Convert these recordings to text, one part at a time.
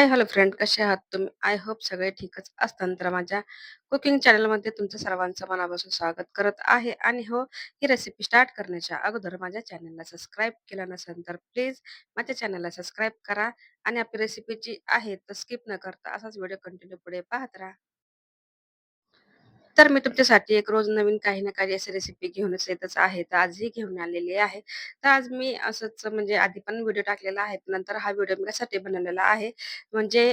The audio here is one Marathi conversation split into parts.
हाय, हॅलो फ्रेंड कसे आहात तुम्ही? आय होप सगळे ठीकच असतात तर माझ्या कुकिंग चॅनलमध्ये तुमचं सर्वांचं मनापासून स्वागत करत आहे आणि हो, ही रेसिपी स्टार्ट करण्याच्या अगोदर माझ्या चॅनलला सबस्क्राईब केला नसेल तर प्लीज माझ्या चॅनलला सबस्क्राईब करा आणि आपली रेसिपी जी आहे तर स्किप न करता असाच व्हिडिओ कंटिन्यू पुढे पाहत राहा. तर मी तुमच्यासाठी एक रोज नवीन काही ना काही अशी रेसिपी घेऊनच येतच आहे. तर आजही घेऊन आलेली आहे. तर आज मी असंच म्हणजे आधी पण व्हिडिओ टाकलेला आहे. नंतर हा व्हिडिओ मी कशासाठी बनवलेला आहे, म्हणजे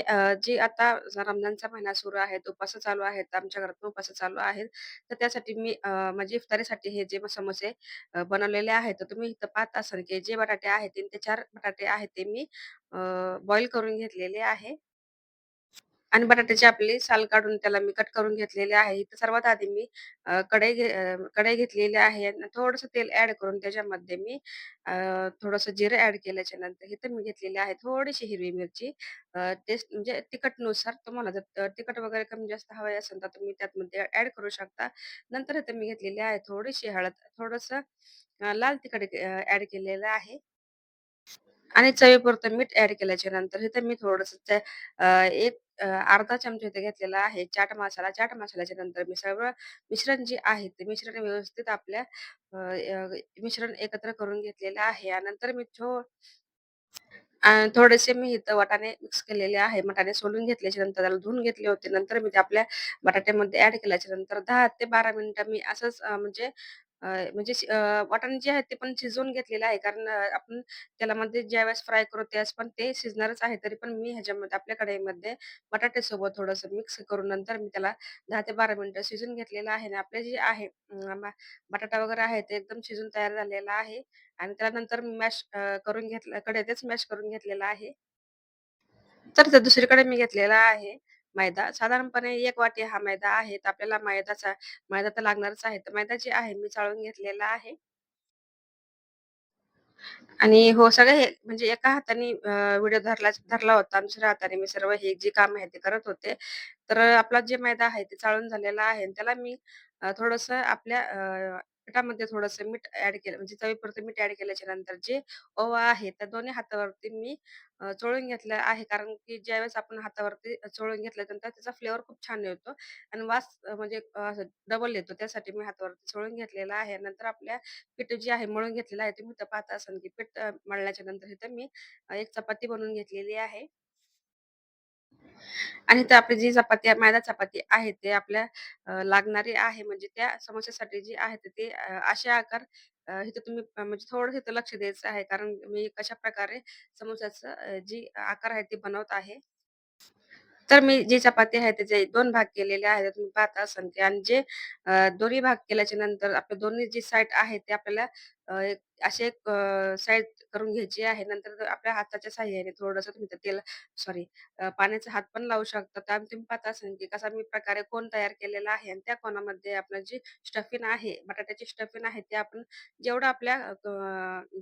जी आता रमजानचा महिना सुरू आहे, उपास चालू आहेत. आमच्या घरात पण उपास चालू आहेत. तर त्यासाठी मी म्हणजे इफ्तारीसाठी हे जे समोसे बनवलेले आहेत. तर तुम्ही इथं पाहत असाल, की जे बटाटे आहेत तीन ते चार बटाटे आहेत ते मी बॉईल करून घेतलेले आहे. आणि बटाट्याची आपली साल काढून त्याला मी कट करून घेतलेले आहे. इथं सर्वात आधी मी कढई घे कढई घेतलेली आहे आणि थोडंसं तेल ॲड करून त्याच्यामध्ये मी थोडंसं जिरं ॲड केल्याच्यानंतर इथं मी घेतलेली आहे थोडीशी हिरवी मिरची टेस्ट म्हणजे तिखटनुसार तुम्हाला जर तिखट वगैरे कमी जास्त हवे असेल तर तुम्ही त्यातमध्ये ॲड करू शकता. नंतर इथं मी घेतलेली आहे थोडीशी हळद, थोडंसं लाल तिखट ऍड ॲड केलेलं आहे. आणि चवीपुरतं मीठ ॲड केल्याच्यानंतर इथं मी थोडंसं त्या एक अ, अर्धा चमचा इथे घेतलेला आहे चाट मसाला. चाट मसाल्याच्या नंतर मी सगळं मिश्रण जे आहे ते मिश्रण व्यवस्थित आपल्या अ, अ, मिश्रण एकत्र करून घेतलेलं आहे आणि नंतर मी थो थोडेसे मी इथं वाटाणे मिक्स केलेले आहे. वाटाणे सोलून घेतल्याच्या नंतर त्याला धुवून घेतले होते. नंतर मी ते आपल्या बटाट्यामध्ये ॲड केल्याच्यानंतर 10 ते 12 मिनिटं मी असंच अ, म्हणजे अ, म्हणजे शि अ, वाटाणे जे आहेत ते पण शिजवून घेतलेलं आहे. कारण अ, आपण तेलामध्ये ज्यावेळेस फ्राय करू त्यावेळेस पण ते शिजणारच आहे. तरी पण मी ह्याच्यामध्ये आपल्या कढईमध्ये बटाट्यासोबत थोडंसं मिक्स करून नंतर मी त्याला 10 ते 12 मिनिटं शिजवून घेतलेलं आहे आणि आपले जे आहे अ, बटाटा वगैरे आहे ते एकदम शिजून तयार झालेला आहे. आणि त्यानंतर मॅश अ, करून घेतलं कढईतच मॅश करून घेतलेला आहे. तर ते दुसरीकडे मी घेतलेला आहे मैदा. साधारणपणे एक वाटी हा मैदा आहे. तर आपल्याला मैदाचा मैदा तर लागणारच आहे. तर मैदा जे आहे मी चाळून घेतलेला आहे. आणि हो, सगळे हे म्हणजे एका हाताने व्हिडिओ धरला धरला होता दुसऱ्या हाताने मी सर्व हे जी काम आहे ते करत होते. तर आपला जे मैदा आहे ते चाळून झालेला आहे त्याला मी थोडस आपल्या अ, पिठामध्ये थोडंसं मीठ ॲड केलं म्हणजे चवीपुरतं मीठ ॲड केल्याच्यानंतर जे ओवा आहे त्या दोन्ही हातावरती मी अ, चोळून घेतलं आहे. कारण की ज्यावेळेस आपण हातावरती चोळून घेतल्यानंतर त्याचा फ्लेवर खूप छान येतो आणि वास अ, म्हणजे डबल येतो. त्यासाठी मी हातावरती चोळून घेतलेला आहे. नंतर आपल्या पीठ जे आहे मळून घेतलेलं आहे. तुम्ही तर पाहता असाल की पीठ अ, मळल्याच्या नंतर इथं मी अ, एक चपाती बनवून घेतलेली आहे. आणि ते आपली जी चपाती मैदा चपाती आहे ते आपल्या अ, लागणारी आहे म्हणजे त्या समोश्यासाठी जी आहे तर ते अ, असे आकार अ, इथे तुम्ही अ, म्हणजे थोडं इथं लक्ष द्यायचं आहे कारण मी कशा प्रकारे अ, जी आकार आहे ते बनवत आहे. तर मी जी चपाती आहे त्याचे दोन भाग केलेले आहेत. तुम्ही पाहता असाल की आणि जे अ, दोन्ही भाग केल्याच्यानंतर आपल्या दोन्ही जी साईड आहे ते आपल्याला अ, असे एक अ, साइड करून घ्यायची आहे. नंतर आपल्या हाताच्या साहाय्याने थोडंसं तुम्ही त्या तेल सॉरी पाण्याचा हात पण लावू शकता. तर तुम्ही पाहता असाल की कसा मी प्रकारे कोन तयार केलेला आहे आणि त्या कोनामध्ये आपलं जी स्टफिंग आहे, बटाट्याची स्टफिंग आहे ते आपण जेवढं आपल्या अ,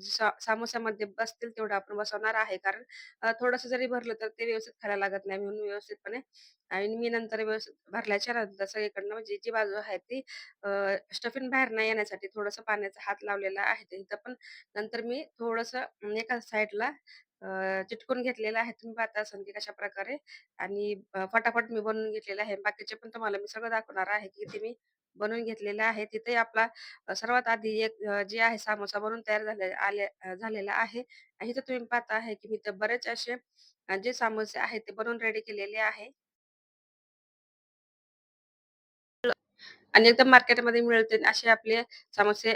सा समोस्यामध्ये बसतील तेवढं आपण बसवणार आहे. कारण अ, थोडंसं जरी भरलं तर ते व्यवस्थित खायला लागत नाही म्हणून व्यवस्थितपणे आणि मी नंतर व्यवस्थित भरल्याच्या नंतर सगळीकडनं म्हणजे जी बाजू आहे ती अ, स्टफिंग बाहेर नाही येण्यासाठी थोडंसं पाण्याचा हात लावलेला आहे. तर इथं पण नंतर मी थोडस म्हणजे एका साइडला अ, चिटकून घेतलेलं आहे. तुम्ही पाहता असाल की कशा प्रकारे आणि फटाफट मी बनवून घेतलेलं आहे. बाकीचे पण तुम्हाला मी सगळं दाखवणार आहे की ते मी बनवून घेतलेलं आहे. तिथे आपला सर्वात आधी एक जे आहे सामोसा बनवून तयार झाले आले झालेला आहे. आणि इथं तुम्ही पाहता आहे की मी तर बरेच असे जे सामोसे आहेत ते बनवून रेडी केलेले आहे. आणि एकदम मार्केटमध्ये मिळते असे आपले समोसे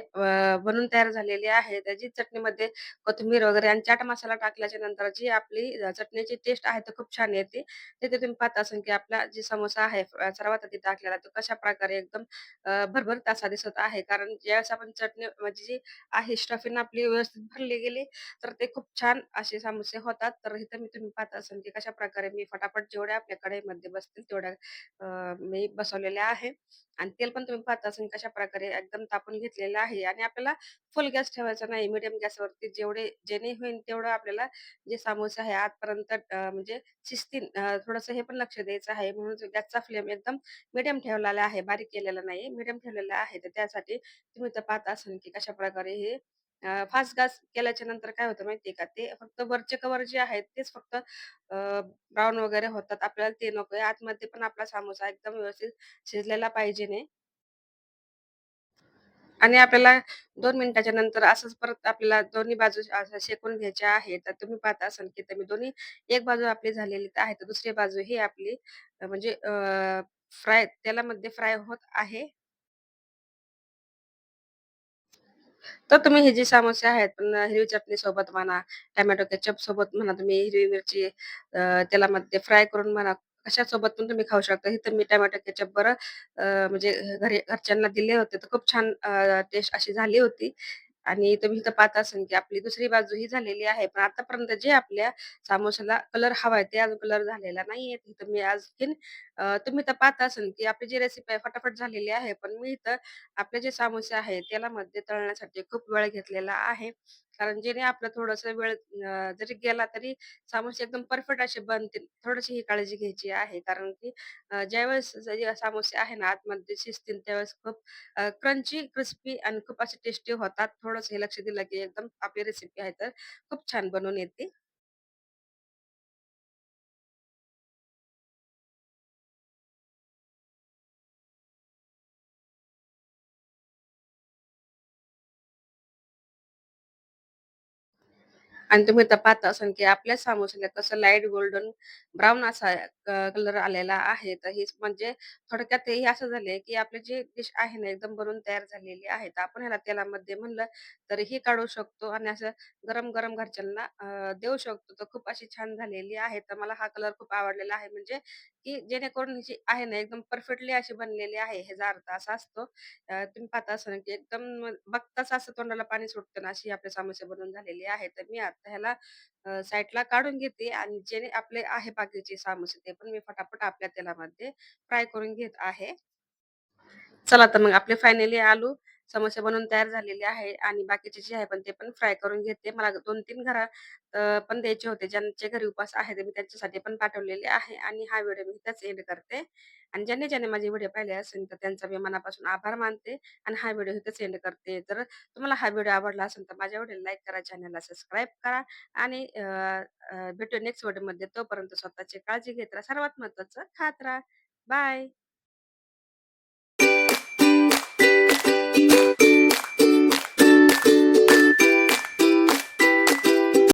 बनून तयार झालेले आहेत. त्याची चटणीमध्ये कोथिंबीर वगैरे आणि चाट मसाला टाकल्याच्या नंतर जी आपली चटणीची टेस्ट आहे ती खूप छान येते. तिथे तुम्ही पाहत असाल की आपला जी समोसा आहे सर्वात आधी टाकलेला तो कशा प्रकारे एकदम अ, भरभरीत असा दिसत आहे. कारण ज्यावेळेस आपण चटणी म्हणजे जी आहे स्टफिंग आपली व्यवस्थित भरली गेली, तर ते खूप छान असे समोसे होतात. तर इथं मी तुम्ही पाहत असाल की कशा प्रकारे मी फटाफट जेवढ्या आपल्या कढईमध्ये बसतील तेवढ्या मी बसवलेल्या आहे. आणि तेल पण तुम्ही पाहता कशा प्रकारे एकदम तापून घेतलेलं आहे आणि आपल्याला फुल गॅस ठेवायचा नाही. मीडियम गॅसवरती जेवढे जेणे होईल तेवढं आपल्याला जे सामोसे आहे आतपर्यंत म्हणजे शिस्तीन थोडस थोडंसं हे पण लक्ष द्यायचं आहे. म्हणून गॅसचा फ्लेम एकदम मिडियम ठेवलेला आहे. बारीक केलेला नाही. मीडियम ठेवलेला आहे. तर त्यासाठी तुम्ही तर पाहत असाल की कशा प्रकारे हे फास्ट गॅस केल्याच्यानंतर काय होतं माहितीये का, ते फक्त वरचे कव्हर जे आहेत तेच फक्त ब्राऊन वगैरे होतात. आपल्याला ते नकोय. आतमध्ये पण आपला सामोसा एकदम व्यवस्थित शिजलेला पाहिजे नाही. आणि आपल्याला 2 मिनिटाच्या नंतर असंच परत आपल्याला दोन्ही बाजू असं शेकून घ्यायच्या आहेत. तर तुम्ही पाहत असाल की तर मी दोन्ही एक बाजू आपली झालेली आहे, तर दुसरी बाजू ही आपली अ, म्हणजे फ्राय तेलामध्ये फ्राय होत आहे. तर तुम्ही हे जे समोसे आहेत पण हिरवी चटणी सोबत म्हणा, टोमॅटो केचप सोबत म्हणा, तुम्ही हिरवी मिरची अ, तेलामध्ये फ्राय करून म्हणा, कशासोबत पण तुम्ही खाऊ शकता. इथं मी टमॅटो केचप बरं म्हणजे घरी घरच्यांना दिले होते, तर खूप छान टेस्ट अशी झाली होती. आणि तुम्ही इथं पाहत असाल की आपली दुसरी बाजू ही झालेली आहे. पण आतापर्यंत जे आपल्या सामोसाला कलर हवाय, ते अजून कलर झालेला नाहीये. इथं मी आज घेईन तुम्ही तर पाहत असाल की आपली जी रेसिपी आहे फटाफट झालेली आहे. पण मी इथं आपले जे समोसे आहेत मध्ये तळण्यासाठी खूप वेळ घेतलेला आहे. कारण जेणे आपलं थोडासा वेळ जरी गेला तरी सामोसे एकदम परफेक्ट असे बनतील. थोडीशी ही काळजी घ्यायची आहे. कारण की ज्यावेळेस सामोसे आहे ना आतमध्ये शिजतील त्यावेळेस खूप क्रंची, क्रिस्पी आणि खूप असे टेस्टी होतात. थोडंसं हे लक्ष दिलं की एकदम आपली रेसिपी आहे तर खूप छान बनवून येते. आणि तुम्ही इथं पाहता असाल, की आपल्या समोश्याला कसं लाइट गोल्डन ब्राऊन असा कलर आलेला आहे. तर हेच म्हणजे थोडक्यात हे असं झालंय, की आपले जे डिश आहे ना, एकदम बनवून तयार झालेली आहे. तर आपण ह्याला तेलामध्ये म्हणलं तरीही काढू शकतो आणि असं गरम-गरम घरच्यांना देऊ शकतो. तर खूप अशी छान झालेली आहे. तर मला हा कलर खूप आवडलेला आहे. म्हणजे की जेणेकरून जी आहे ना, एकदम परफेक्टली अशी बनलेली आहे. ह्याचा अर्थ असा असतो तुम्ही पाहता असाल, की एकदम बघताच असं तोंडाला पाणी सुटतं ना, अशी आपले समोसे बनवून झालेली आहे. तर मी आता ह्याला साईडला काढून घेते आणि जे आपले आहे बाकीचे सामोसे ते पण मी फटाफट आपल्या तेलामध्ये फ्राय करून घेत आहे. चला तर मग आपले फायनली आलू समोसे बनवून तयार झालेले आहे आणि बाकीचे जे आहे पण ते पण फ्राय करून घेते. मला 2-3 घरा पण द्यायचे होते. ज्यांचे घरी उपास आहे, ते मी त्यांच्यासाठी पण पाठवलेले आहे आणि हा व्हिडिओ मी इथेच एंड करते. आणि ज्यांनी ज्यांनी माझे व्हिडिओ पाहिले असेल, तर त्यांचा मी मनापासून आभार मानते आणि हा व्हिडिओ इथेच एंड करते. तर तुम्हाला हा व्हिडिओ आवडला असेल, तर माझ्या व्हिडिओ लाईक करा, चॅनलला सबस्क्राईब करा आणि भेटू नेक्स्ट व्हिडिओमध्ये. तोपर्यंत स्वतःची काळजी घेत राहा. सर्वात महत्त्वाचं खात राहा. बाय. you